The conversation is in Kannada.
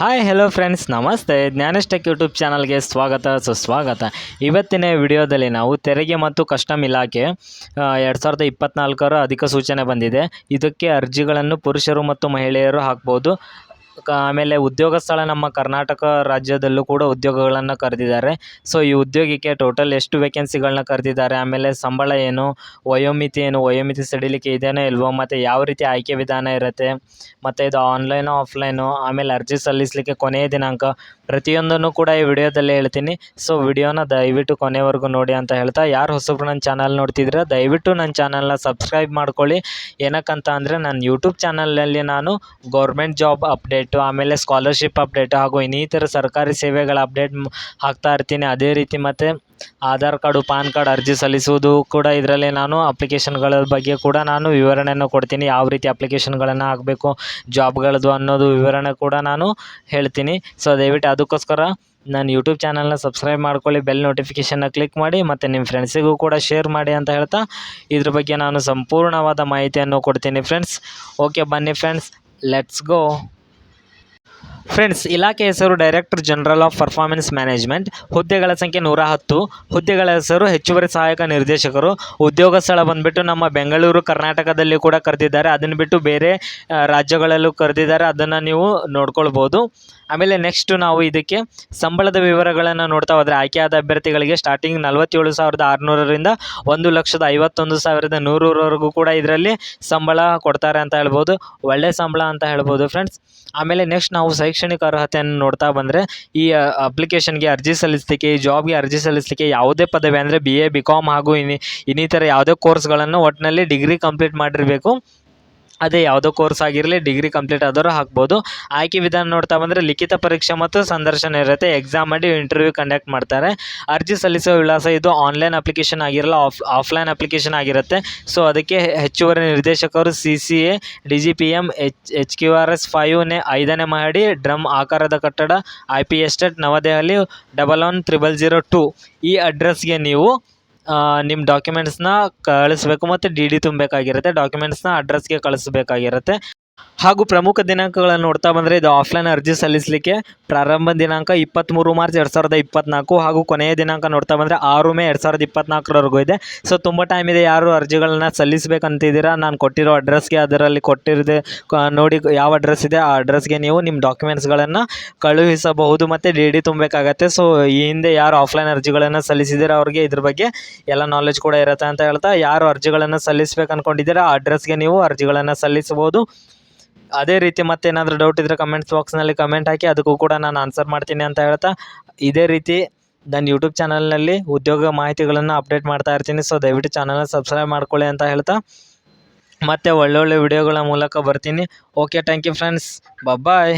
ಹಾಯ್ ಹಲೋ ಫ್ರೆಂಡ್ಸ್ ನಮಸ್ತೆ ಜ್ಞಾನೇಶ್ ಟೆಕ್ ಯೂಟ್ಯೂಬ್ ಚಾನಲ್ಗೆ ಸ್ವಾಗತ. ಸುಸ್ವಾಗತ. ಇವತ್ತಿನ ವಿಡಿಯೋದಲ್ಲಿ ನಾವು ತೆರಿಗೆ ಮತ್ತು ಕಸ್ಟಮ್ ಇಲಾಖೆ ಎರಡು ಸಾವಿರದ ಅಧಿಕ ಸೂಚನೆ ಬಂದಿದೆ. ಇದಕ್ಕೆ ಅರ್ಜಿಗಳನ್ನು ಪುರುಷರು ಮತ್ತು ಮಹಿಳೆಯರು ಹಾಕ್ಬೋದು. ಕ, ಆಮೇಲೆ ಉದ್ಯೋಗ ಸ್ಥಳ ನಮ್ಮ ಕರ್ನಾಟಕ ರಾಜ್ಯದಲ್ಲೂ ಕೂಡ ಉದ್ಯೋಗಗಳನ್ನು ಕರೆದಿದ್ದಾರೆ. ಸೊ ಈ ಉದ್ಯೋಗಕ್ಕೆ ಟೋಟಲ್ ಎಷ್ಟು ವೇಕೆನ್ಸಿಗಳನ್ನ ಕರೆದಿದ್ದಾರೆ, ಆಮೇಲೆ ಸಂಬಳ ಏನು, ವಯೋಮಿತಿ ಏನು, ವಯೋಮಿತಿ ಸಡಿಲಿಕೆ ಇದೆಯೋ ಇಲ್ವೋ, ಮತ್ತು ಯಾವ ರೀತಿ ಆಯ್ಕೆ ವಿಧಾನ ಇರುತ್ತೆ, ಮತ್ತು ಇದು ಆನ್ಲೈನು ಆಫ್ಲೈನು ಆಮೇಲೆ ಅರ್ಜಿ ಸಲ್ಲಿಸಲಿಕ್ಕೆ ಕೊನೆಯ ದಿನಾಂಕ ಪ್ರತಿಯೊಂದನ್ನು ಕೂಡ ಈ ವಿಡಿಯೋದಲ್ಲಿ ಹೇಳ್ತೀನಿ. ಸೊ ವಿಡಿಯೋನ ದಯವಿಟ್ಟು ಕೊನೆವರೆಗೂ ನೋಡಿ ಅಂತ ಹೇಳ್ತಾ, ಯಾರು ಹೊಸಬ್ರು ನನ್ನ ಚಾನಲ್ ನೋಡ್ತಿದ್ರೆ ದಯವಿಟ್ಟು ನನ್ನ ಚಾನಲ್ನ ಸಬ್ಸ್ಕ್ರೈಬ್ ಮಾಡ್ಕೊಳ್ಳಿ. ಏನಕ್ಕಂತ ಅಂದರೆ, ನನ್ನ ಯೂಟ್ಯೂಬ್ ಚಾನಲ್ನಲ್ಲಿ ನಾನು ಗೌರ್ಮೆಂಟ್ ಜಾಬ್ ಅಪ್ಡೇಟು, ಆಮೇಲೆ ಸ್ಕಾಲರ್ಶಿಪ್ ಅಪ್ಡೇಟ್, ಹಾಗೂ ಇನ್ನಿತರ ಸರ್ಕಾರಿ ಸೇವೆಗಳ ಅಪ್ಡೇಟ್ ಹಾಕ್ತಾ ಇರ್ತೀನಿ. ಅದೇ ರೀತಿ ಮತ್ತು ಆಧಾರ್ ಕಾರ್ಡು, ಪಾನ್ ಕಾರ್ಡ್ ಅರ್ಜಿ ಸಲ್ಲಿಸುವುದು ಕೂಡ ಇದರಲ್ಲಿ ನಾನು, ಅಪ್ಲಿಕೇಶನ್ಗಳ ಬಗ್ಗೆ ಕೂಡ ನಾನು ವಿವರಣೆಯನ್ನು ಕೊಡ್ತೀನಿ. ಯಾವ ರೀತಿ ಅಪ್ಲಿಕೇಶನ್ಗಳನ್ನು ಹಾಕಬೇಕು, ಜಾಬ್ಗಳದ್ದು ಅನ್ನೋದು ವಿವರಣೆ ಕೂಡ ನಾನು ಹೇಳ್ತೀನಿ. ಸೊ ದಯವಿಟ್ಟು ಅದಕ್ಕೋಸ್ಕರ ನನ್ನ ಯೂಟ್ಯೂಬ್ ಚಾನಲ್ನ ಸಬ್ಸ್ಕ್ರೈಬ್ ಮಾಡ್ಕೊಳ್ಳಿ ಬೆಲ್ ನೋಟಿಫಿಕೇಷನ್ನ ಕ್ಲಿಕ್ ಮಾಡಿ, ಮತ್ತು ನಿಮ್ಮ ಫ್ರೆಂಡ್ಸಿಗೂ ಕೂಡ ಶೇರ್ ಮಾಡಿ ಅಂತ ಹೇಳ್ತಾ ಇದ್ರ ಬಗ್ಗೆ ನಾನು ಸಂಪೂರ್ಣವಾದ ಮಾಹಿತಿಯನ್ನು ಕೊಡ್ತೀನಿ ಫ್ರೆಂಡ್ಸ್ ಓಕೆ ಬನ್ನಿ ಫ್ರೆಂಡ್ಸ್ ಲೆಟ್ಸ್ ಗೋ ಫ್ರೆಂಡ್ಸ್ ಇಲಾಖೆ ಹೆಸರು director general of performance management ಹುದ್ದೆಗಳ ಸಂಖ್ಯೆ ನೂರ ಹತ್ತು. ಹುದ್ದೆಗಳ ಹೆಸರು ಹೆಚ್ಚುವರಿ ಸಹಾಯಕ ನಿರ್ದೇಶಕರು. ಉದ್ಯೋಗ ಸ್ಥಳ ಬಂದುಬಿಟ್ಟು ನಮ್ಮ ಬೆಂಗಳೂರು, ಕರ್ನಾಟಕದಲ್ಲಿ ಕೂಡ ಕರೆದಿದ್ದಾರೆ. ಅದನ್ನು ಬಿಟ್ಟು ಬೇರೆ ರಾಜ್ಯಗಳಲ್ಲೂ ಕರೆದಿದ್ದಾರೆ. ಅದನ್ನು ನೀವು ನೋಡ್ಕೊಳ್ಬೋದು. ಆಮೇಲೆ ನೆಕ್ಸ್ಟ್ ನಾವು ಇದಕ್ಕೆ ಸಂಬಳದ ವಿವರಗಳನ್ನು ನೋಡ್ತಾ ಹೋದರೆ ಆಯ್ಕೆಯಾದ ಅಭ್ಯರ್ಥಿಗಳಿಗೆ ಸ್ಟಾರ್ಟಿಂಗ್ ನಲವತ್ತೇಳು ಸಾವಿರದ ಆರುನೂರರಿಂದ ಒಂದು ಲಕ್ಷದ ಐವತ್ತೊಂದು ಸಾವಿರದ ನೂರರವರೆಗೂ ಕೂಡ ಇದರಲ್ಲಿ ಸಂಬಳ ಕೊಡ್ತಾರೆ ಅಂತ ಹೇಳ್ಬೋದು. ಒಳ್ಳೆ ಸಂಬಳ ಅಂತ ಹೇಳ್ಬೋದು ಫ್ರೆಂಡ್ಸ್ ಆಮೇಲೆ ನೆಕ್ಸ್ಟ್ ನಾವು ಶೈಕ್ಷಣಿಕ ಅರ್ಹತೆಯನ್ನು ನೋಡ್ತಾ ಬಂದರೆ ಈ ಅಪ್ಲಿಕೇಶನ್ಗೆ ಅರ್ಜಿ ಸಲ್ಲಿಸಲಿಕ್ಕೆ, ಈ ಜಾಬ್ಗೆ ಅರ್ಜಿ ಸಲ್ಲಿಸಲಿಕ್ಕೆ ಯಾವುದೇ ಪದವಿ ಅಂದರೆ ಬಿ ಎ ಬಿ ಕಾಮ್ ಹಾಗೂ ಇನ್ನಿ ಇನ್ನಿತರ ಯಾವುದೇ ಕೋರ್ಸ್ಗಳನ್ನು ಒಟ್ಟಿನಲ್ಲಿ ಡಿಗ್ರಿ ಕಂಪ್ಲೀಟ್ ಮಾಡಿರಬೇಕು. ಅದೇ ಯಾವುದೋ ಕೋರ್ಸ್ ಆಗಿರಲಿ, ಡಿಗ್ರಿ ಕಂಪ್ಲೀಟ್ ಆದರೂ ಹಾಕ್ಬೋದು. ಆಯ್ಕೆ ವಿಧಾನ ನೋಡ್ತಾ ಬಂದರೆ ಲಿಖಿತ ಪರೀಕ್ಷೆ ಮತ್ತು ಸಂದರ್ಶನ ಇರುತ್ತೆ. ಎಕ್ಸಾಮ್ ಮಾಡಿ ಇಂಟರ್ವ್ಯೂ ಕಂಡಕ್ಟ್ ಮಾಡ್ತಾರೆ. ಅರ್ಜಿ ಸಲ್ಲಿಸುವ ವಿಳಾಸ ಇದು ಆನ್ಲೈನ್ ಅಪ್ಲಿಕೇಶನ್ ಆಗಿರಲ್ಲ ಆಫ್ ಆಫ್ಲೈನ್ ಅಪ್ಲಿಕೇಶನ್ ಆಗಿರುತ್ತೆ. ಸೊ ಅದಕ್ಕೆ ಹೆಚ್ಚುವರಿ ನಿರ್ದೇಶಕರು C C A D G P M H H Q R S ಫೈವ್ನೇ ಐದನೇ ಮಹಡಿ, ಡ್ರಮ್ ಆಕಾರದ ಕಟ್ಟಡ I P estate New Delhi double one triple zero two ಈ ಅಡ್ರೆಸ್ಗೆ ನೀವು ನಿಮ್ಮ ಡಾಕ್ಯುಮೆಂಟ್ಸ್ನ ಕಳಿಸ್ಬೇಕು ಮತ್ತು ಡಿ ಡಿ ತುಂಬಬೇಕಾಗಿರುತ್ತೆ. ಡಾಕ್ಯುಮೆಂಟ್ಸ್ನ ಅಡ್ರೆಸ್ಗೆ ಕಳಿಸ್ಬೇಕಾಗಿರುತ್ತೆ. ಹಾಗೂ ಪ್ರಮುಖ ದಿನಾಂಕಗಳನ್ನು ನೋಡ್ತಾ ಬಂದರೆ ಇದು ಆಫ್ಲೈನ್ ಅರ್ಜಿ ಸಲ್ಲಿಸಲಿಕ್ಕೆ ಪ್ರಾರಂಭ ದಿನಾಂಕ ಇಪ್ಪತ್ತ್ಮೂರು ಮಾರ್ಚ್ ಎರಡು ಸಾವಿರದ ಇಪ್ಪತ್ತ್ನಾಲ್ಕು ಹಾಗೂ ಕೊನೆಯ ದಿನಾಂಕ ನೋಡ್ತಾ ಬಂದರೆ ಆರು ಮೇ ಎರಡು ಸಾವಿರದ ಇಪ್ಪತ್ತ್ನಾಲ್ಕರವರೆಗೂ ಇದೆ. ಸೊ ತುಂಬ ಟೈಮ್ ಇದೆ ಯಾರು ಅರ್ಜಿಗಳನ್ನ ಸಲ್ಲಿಸಬೇಕಂತಿದ್ದೀರಾ? ನಾನು ಕೊಟ್ಟಿರೋ ಅಡ್ರೆಸ್ಗೆ ಅದರಲ್ಲಿ ಕೊಟ್ಟಿರದೆ ನೋಡಿ ಯಾವ ಅಡ್ರೆಸ್ ಇದೆ, ಆ ಅಡ್ರೆಸ್ಗೆ ನೀವು ನಿಮ್ಮ ಡಾಕ್ಯುಮೆಂಟ್ಸ್ಗಳನ್ನು ಕಳುಹಿಸಬಹುದು ಮತ್ತು ಡಿ ಡಿ ತುಂಬಬೇಕಾಗತ್ತೆ. ಸೊ ಈ ಹಿಂದೆ ಯಾರು ಆಫ್ಲೈನ್ ಅರ್ಜಿಗಳನ್ನು ಸಲ್ಲಿಸಿದ್ದೀರಾ ಅವ್ರಿಗೆ ಇದ್ರ ಬಗ್ಗೆ ಎಲ್ಲ ನಾಲೆಜ್ ಕೂಡ ಇರುತ್ತೆ ಅಂತ ಹೇಳ್ತಾ, ಯಾರು ಅರ್ಜಿಗಳನ್ನು ಸಲ್ಲಿಸಬೇಕು ಅಂದ್ಕೊಂಡಿದ್ದೀರಾ ಆ ಅಡ್ರೆಸ್ಗೆ ನೀವು ಅರ್ಜಿಗಳನ್ನು ಸಲ್ಲಿಸಬಹುದು. ಅದೇ ರೀತಿ ಮತ್ತೇನಾದರೂ ಡೌಟ್ ಇದ್ದರೆ ಕಮೆಂಟ್ಸ್ ಬಾಕ್ಸ್ನಲ್ಲಿ ಕಮೆಂಟ್ ಹಾಕಿ ಅದಕ್ಕೂ ಕೂಡ ನಾನು ಆನ್ಸರ್ ಮಾಡ್ತೀನಿ ಅಂತ ಹೇಳ್ತಾ, ಇದೇ ರೀತಿ ನನ್ನ ಯೂಟ್ಯೂಬ್ ಚಾನಲ್ನಲ್ಲಿ ಉದ್ಯೋಗ ಮಾಹಿತಿಗಳನ್ನು ಅಪ್ಡೇಟ್ ಮಾಡ್ತಾ ಇರ್ತೀನಿ. ಸೊ ದಯವಿಟ್ಟು ಚಾನಲ್ನ ಸಬ್ಸ್ಕ್ರೈಬ್ ಮಾಡ್ಕೊಳ್ಳಿ ಅಂತ ಹೇಳ್ತಾ, ಮತ್ತೆ ಒಳ್ಳೊಳ್ಳೆ ವಿಡಿಯೋಗಳ ಮೂಲಕ ಬರ್ತೀನಿ. Okay thank you friends bye